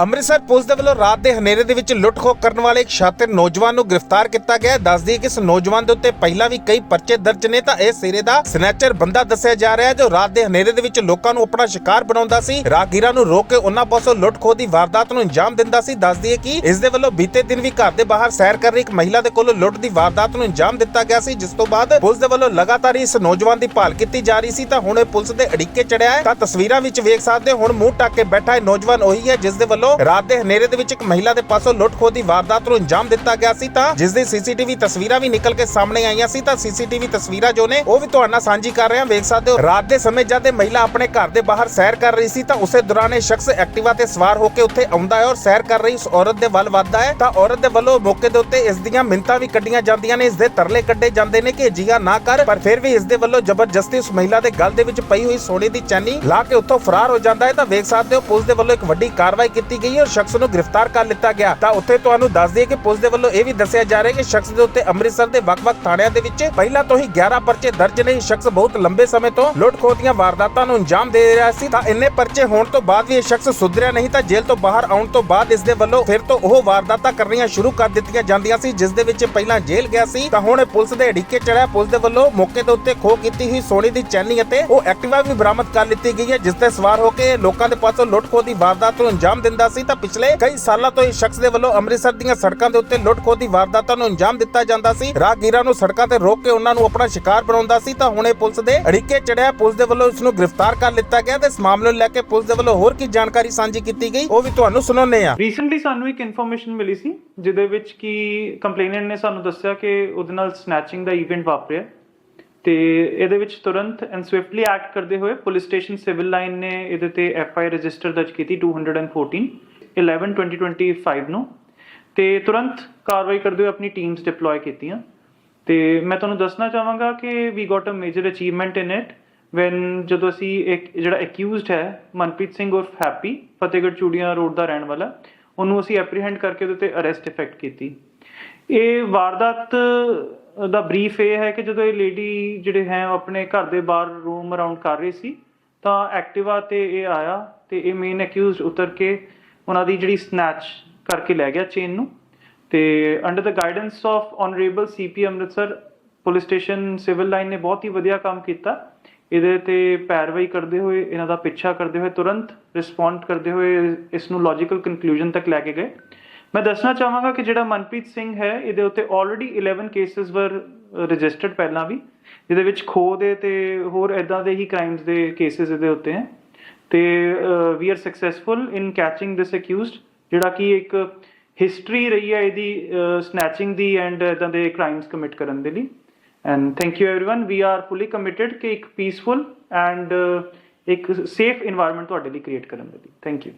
Amritsar police ਦੇ ਵੱਲੋਂ ਰਾਤ ਦੇ ਹਨੇਰੇ ਦੇ ਵਿੱਚ ਲੁੱਟ-ਖੋਹ ਕਰਨ ਵਾਲੇ ਇੱਕ ਸ਼ਾਤਿਰ ਨੌਜਵਾਨ ਨੂੰ ਗ੍ਰਿਫਤਾਰ ਕੀਤਾ ਗਿਆ। ਦੱਸਦੀ ਕਿ ਇਸ ਨੌਜਵਾਨ ਦੇ ਉੱਤੇ ਪਹਿਲਾਂ ਵੀ ਕਈ ਪਰਚੇ ਦਰਜ ਨੇ, ਤਾਂ ਇਹ ਸਿਰੇ ਦਾ ਸਨੈਚਰ ਬੰਦਾ ਦੱਸਿਆ ਜਾ ਰਿਹਾ ਹੈ, ਜੋ ਰਾਤ ਦੇ ਹਨੇਰੇ ਦੇ ਵਿੱਚ ਲੋਕਾਂ ਨੂੰ ਆਪਣਾ ਸ਼ਿਕਾਰ ਬਣਾਉਂਦਾ ਸੀ। ਰਾਹਗੀਰਾਂ ਨੂੰ ਰੋਕ ਕੇ ਉਹਨਾਂ ਪਾਸੋਂ ਲੁੱਟ-ਖੋਹ ਦੀ ਵਾਰਦਾਤ ਨੂੰ ਅੰਜਾਮ ਦਿੰਦਾ ਸੀ। ਦੱਸ ਦਈਏ ਕਿ ਇਸ ਦੇ ਵੱਲੋਂ ਬੀਤੇ ਦਿਨ ਵੀ ਘਰ ਦੇ ਬਾਹਰ ਸੈਰ ਕਰ ਰਹੀ ਇੱਕ ਮਹਿਲਾ ਦੇ ਕੋਲੋਂ ਲੁੱਟ ਦੀ ਵਾਰਦਾਤ ਨੂੰ ਅੰਜਾਮ ਦਿੱਤਾ ਗਿਆ ਸੀ, ਜਿਸ ਤੋਂ ਬਾਅਦ ਪੁਲਿਸ ਦੇ ਵੱਲੋਂ ਲਗਾਤਾਰ ਇਸ ਨੌਜਵਾਨ ਦੀ ਭਾਲ ਕੀਤੀ ਜਾ ਰਹੀ ਸੀ। ਤਾਂ ਹੁਣ ਇਹ ਪੁਲਿਸ ਦੇ ਅੜਿੱਕੇ ਚੜਿਆ ਹੈ। ਤਾਂ ਤਸਵੀਰਾਂ ਵਿੱਚ ਵੇਖ ਸਕਦੇ ਹੋ, ਹੁਣ ਮੂੰਹ ਟੱਕ ਕੇ ਬੈਠਾ ਇਹ ਨੌਜਵਾਨ ਉਹੀ ਹੈ, ਜਿਸ ਦੇ ਵੱਲੋਂ ਰਾਤ ਦੇ ਹਨੇਰੇ ਦੇ ਵਿੱਚ ਇੱਕ ਮਹਿਲਾ ਦੇ ਪਾਸੋਂ ਲੁੱਟ-ਖੋਹ ਦੀ ਵਾਰਦਾਤ ਨੂੰ ਅੰਜਾਮ ਦਿੱਤਾ ਗਿਆ ਸੀ ਤਾਂ ਜਿਸ ਦੀ ਸੀਸੀਟੀਵੀ ਤਸਵੀਰਾਂ ਵੀ ਨਿਕਲ ਕੇ ਸਾਹਮਣੇ ਆਈਆਂ ਸੀ ਤਾਂ ਸੀਸੀਟੀਵੀ ਤਸਵੀਰਾਂ ਜੋ ਨੇ ਉਹ ਵੀ ਤੁਹਾਡੇ ਨਾਲ ਸਾਂਝੀ ਕਰ ਰਹੇ ਹਾਂ। ਵੇਖ ਸਕਦੇ ਹੋ, ਰਾਤ ਦੇ ਸਮੇਂ ਜਦ ਇਹ ਮਹਿਲਾ ਆਪਣੇ ਘਰ ਦੇ ਬਾਹਰ ਸੈਰ ਕਰ ਰਹੀ ਸੀ ਤਾਂ ਉਸੇ ਦੌਰਾਨ ਇਹ ਸ਼ਖਸ ਐਕਟਿਵਾ ਤੇ ਸਵਾਰ ਹੋ ਕੇ ਉੱਥੇ ਆਉਂਦਾ ਹੈ ਔਰ ਸੈਰ ਕਰ ਰਹੀ ਉਸ ਔਰਤ ਦੇ ਵੱਲ ਵੱਧਦਾ ਹੈ ਤਾਂ ਔਰਤ ਦੇ ਵੱਲੋਂ ਮੌਕੇ ਦੇ ਉੱਤੇ ਇਸ ਦੀਆਂ ਮਿੰਤਾਂ ਵੀ ਕੱਢੀਆਂ ਜਾਂਦੀਆਂ ਨੇ। ਇਸ ਦੇ ਤਰਲੇ ਕੱਢੇ ਜਾਂਦੇ ਨੇ ਕਿ ਜੀਆ ਨਾ ਕਰ, ਪਰ ਫਿਰ ਵੀ ਇਸ ਦੇ ਵੱਲੋਂ ਜ਼ਬਰਦਸਤੀ ਉਸ ਮਹਿਲਾ ਦੇ ਗਲ ਦੇ ਵਿੱਚ ਪਈ ਹੋਈ ਸੋਨੇ ਦੀ ਚੈਨੀ ਲਾ ਕੇ ਉੱਥੋਂ ਫਰਾਰ ਹੋ ਜਾਂਦਾ ਹੈ ਤਾਂ ਵੇਖ ਸਕਦੇ ਹੋ, ਪੁਲਿਸ ਦੇ ਵੱਲੋਂ ਇੱਕ ਵੱਡੀ ਕਾਰਵਾਈ ਕੀਤੀ ਗਈ ਔਰ ਸ਼ਖਸ ਨੂੰ ਗ੍ਰਿਫਤਾਰ ਕਰ ਲਿੱਤਾ ਗਿਆ। ਤਾਂ ਉੱਥੇ ਤੁਹਾਨੂੰ ਦੱਸ ਦਈਏ ਕਿ ਪੁਲਿਸ ਦੇ ਵੱਲੋਂ ਇਹ ਵੀ ਦੱਸਿਆ ਜਾ ਰਿਹਾ ਕਿ ਸ਼ਖਸ ਦੇ ਉੱਤੇ ਅੰਮ੍ਰਿਤਸਰ ਦੇ ਵੱਖ-ਵੱਖ ਥਾਣਿਆਂ ਦੇ ਵਿੱਚ ਪਹਿਲਾਂ ਤੋਂ ਹੀ 11 ਪਰਚੇ ਦਰਜ ਨੇ। ਸ਼ਖਸ ਬਹੁਤ ਲੰਬੇ ਸਮੇਂ ਤੋਂ ਲੁੱਟ-ਖੋਹ ਦੀਆਂ ਵਾਰਦਾਤਾਂ ਨੂੰ ਅੰਜਾਮ ਦੇ ਰਿਹਾ ਸੀ। ਤਾਂ ਇੰਨੇ ਪਰਚੇ ਹੋਣ ਤੋਂ ਬਾਅਦ ਵੀ ਇਹ ਸ਼ਖਸ ਸੁਧਰਿਆ ਨਹੀਂ, ਤਾਂ ਜੇਲ੍ਹ ਤੋਂ ਬਾਹਰ ਆਉਣ ਤੋਂ ਬਾਅਦ ਇਸ ਦੇ ਵੱਲੋਂ ਫਿਰ ਤੋਂ ਉਹ ਵਾਰਦਾਤਾਂ ਕਰਨੀਆਂ ਸ਼ੁਰੂ ਕਰ ਦਿੱਤੀਆਂ ਜਾਂਦੀਆਂ ਸੀ, ਜਿਸ ਦੇ ਵਿੱਚ ਪਹਿਲਾਂ ਜੇਲ੍ਹ ਗਿਆ ਸੀ। ਤਾਂ ਹੁਣ ਪੁਲਿਸ ਦੇ ਅੜਿੱਕੇ ਚੜਿਆ ਪੁਲਿਸ ਦੇ ਵੱਲੋਂ ਮੌਕੇ ਦੇ ਉੱਤੇ ਖੋਹ ਕੀਤੀ ਹੋਈ ਸੋਨੇ ਦੀ ਚੈਨੀ ਅਤੇ ਉਹ ਐਕਟਿਵਾ ਵੀ ਬਰਾਮਦ ਕਰ ਲਿੱਤੀ ਗਈ ਹੈ, ਜਿਸ ਤੇ ਸਵਾਰ ਹੋ ਕੇ ਲੋਕਾਂ ਦੇ ਪਾਸੋਂ ਲੁੱਟ-ਖੋਹ ਦੀ ਵਾਰਦਾਤ ਨੂੰ ਅੰਜਾਮ ਦਿੰਦਾ ਸੀ ਤਾਂ ਪਿਛਲੇ ਕਈ ਸਾਲਾਂ ਤੋਂ ਇਸ ਸ਼ਖਸ ਦੇ ਵੱਲੋਂ ਅੰਮ੍ਰਿਤਸਰ ਦੀਆਂ ਸੜਕਾਂ ਦੇ ਉੱਤੇ ਲੁੱਟ-ਖੋਹ ਦੀ ਵਾਰਦਾਤਾਂ ਨੂੰ ਅੰਜਾਮ ਦਿੱਤਾ ਜਾਂਦਾ ਸੀ। ਰਾਹਗੀਰਾਂ ਨੂੰ ਸੜਕਾਂ ਤੇ ਰੋਕ ਕੇ ਉਹਨਾਂ ਨੂੰ ਆਪਣਾ ਸ਼ਿਕਾਰ ਬਣਾਉਂਦਾ ਸੀ ਤਾਂ ਹੁਣ ਪੁਲਿਸ ਦੇ ਅੜਿੱਕੇ ਚੜਿਆ ਪੁਲਿਸ ਦੇ ਵੱਲੋਂ ਇਸ ਨੂੰ ਗ੍ਰਿਫਤਾਰ ਕਰ ਲਿੱਤਾ ਗਿਆ ਤੇ ਇਸ ਮਾਮਲੇ ਨੂੰ ਲੈ ਕੇ ਪੁਲਿਸ ਦੇ ਵੱਲੋਂ ਹੋਰ ਕੀ ਜਾਣਕਾਰੀ ਸਾਂਝੀ ਕੀਤੀ ਗਈ, ਉਹ ਵੀ ਤੁਹਾਨੂੰ ਸੁਣਾਉਂਦੇ ਆ ਰੀਸੈਂਟਲੀ ਸਾਨੂੰ ਇੱਕ ਇਨਫੋਰਮੇਸ਼ਨ ਮਿਲੀ ਸੀ, ਜਿਹਦੇ ਵਿੱਚ ਕਿ ਕੰਪਲੇਨੈਂਟ ਨੇ ਸਾਨੂੰ ਦੱਸਿਆ ਕਿ ਉਹਦੇ ਨਾਲ ਸਨੈਚਿੰਗ ਦਾ ਇਵੈਂਟ ਵਾਪਰਿਆ। ਤੇ ਇਹਦੇ ਵਿੱਚ ਤੁਰੰਤ ਐਂਡ ਸਵਿਫਟਲੀ ਐਕਟ ਕਰਦੇ ਹੋਏ ਪੁਲਿਸ ਸਟੇਸ਼ਨ ਸਿਵਲ ਲਾਈਨ ਨੇ ਇਹਦੇ ਤੇ ਐਫ ਆਈ ਰਜਿਸਟਰ ਦਰਜ ਕੀਤੀ 214 11 2025 ਨੂੰ। ਤੇ ਤੁਰੰਤ ਕਾਰਵਾਈ ਕਰਦੇ ਹੋਏ ਆਪਣੀ ਟੀਮਸ ਡਿਪਲੋਏ ਕੀਤੀਆਂ। ਤੇ ਮੈਂ ਤੁਹਾਨੂੰ ਦੱਸਣਾ ਚਾਹਾਂਗਾ ਕਿ we got a major achievement in it when ਜਦੋਂ ਅਸੀਂ ਇੱਕ, ਜਿਹੜਾ ਅਕਿਊਜ਼ਡ ਹੈ, ਮਨਪ੍ਰੀਤ ਸਿੰਘ ਉਰਫ ਹੈਪੀ, ਫਤਿਹਗੜ੍ਹ ਚੂੜੀਆਂ ਰੋਡ ਦਾ ਰਹਿਣ ਵਾਲਾ, ਉਹਨੂੰ ਅਸੀਂ ਐਪਰੀਹੈਂਡ ਕਰਕੇ ਉਹਦੇ ਤੇ ਅਰੈਸਟ ਇਫੈਕਟ ਕੀਤੀ। ਇਹ ਵਾਰਦਾਤ ਦਾ ਬਰੀਫ ਇਹ ਹੈ ਕਿ ਜਦੋਂ ਇਹ ਲੇਡੀ ਜਿਹੜੇ ਹੈ ਆਪਣੇ ਘਰ ਦੇ ਬਾਹਰ ਰੂਮ ਅਰਾਊਂਡ ਕਰ ਰਹੀ ਸੀ, ਤਾਂ ਐਕਟਿਵਾ ਤੇ ਇਹ ਆਇਆ ਤੇ ਇਹ ਮੇਨ ਅਕਿਊਜ਼ਡ ਉਤਰ ਕੇ ਉਹਨਾਂ ਦੀ ਜਿਹੜੀ ਸਨੈਚ ਕਰਕੇ ਲੈ ਗਿਆ ਚੇਨ ਨੂੰ ਤੇ under the guidance of honourable CP Amritsar police station civil line ਨੇ ਬਹੁਤ ਹੀ ਵਧੀਆ ਕੰਮ ਕੀਤਾ। ਇਹਦੇ ਤੇ ਪੈਰਵਾਈ ਕਰਦੇ ਹੋਏ, ਇਹਨਾਂ ਦਾ ਪਿੱਛਾ ਕਰਦੇ ਹੋਏ, ਤੁਰੰਤ ਰਿਸਪੌਂਡ ਕਰਦੇ ਹੋਏ ਇਸ ਨੂੰ ਲੌਜੀਕਲ ਕਨਕਲੂਜਨ ਤੱਕ ਲੈ ਕੇ ਗਏ। ਮੈਂ ਦੱਸਣਾ ਚਾਹਾਂਗਾ ਕਿ ਜਿਹੜਾ ਮਨਪ੍ਰੀਤ ਸਿੰਘ ਹੈ, ਇਹਦੇ ਉੱਤੇ ਆਲਰੇਡੀ 11 ਕੇਸਸ ਵਰ ਰਜਿਸਟਰਡ ਪਹਿਲਾਂ ਵੀ। ਜਿਹਦੇ ਵਿੱਚ ਖੋ ਦੇ ਤੇ ਹੋਰ ਐਦਾਂ ਦੇ ਹੀ ਕ੍ਰਾਈਮਸ ਦੇ ਕੇਸਸ ਇਹਦੇ ਉੱਤੇ ਹੈ। ਤੇ we are successful in catching this accused ਜਿਹੜਾ ਕਿ ਇੱਕ ਹਿਸਟਰੀ ਰਹੀ ਹੈ ਇਹਦੀ ਸਨੈਚਿੰਗ ਦੀ ਐਂਡ ਇਦਾਂ ਦੇ ਕ੍ਰਾਈਮਸ ਕਮਿਟ ਕਰਨ ਦੇ ਲਈ। And thank you everyone we are fully committed ਕਿ ਇੱਕ ਪੀਸਫੁਲ ਐਂਡ ਇੱਕ ਸੇਫ এনवायरमेंट ਤੁਹਾਡੇ ਲਈ ਕ੍ਰੀਏਟ ਕਰਨ ਦੇ ਲਈ। Thank you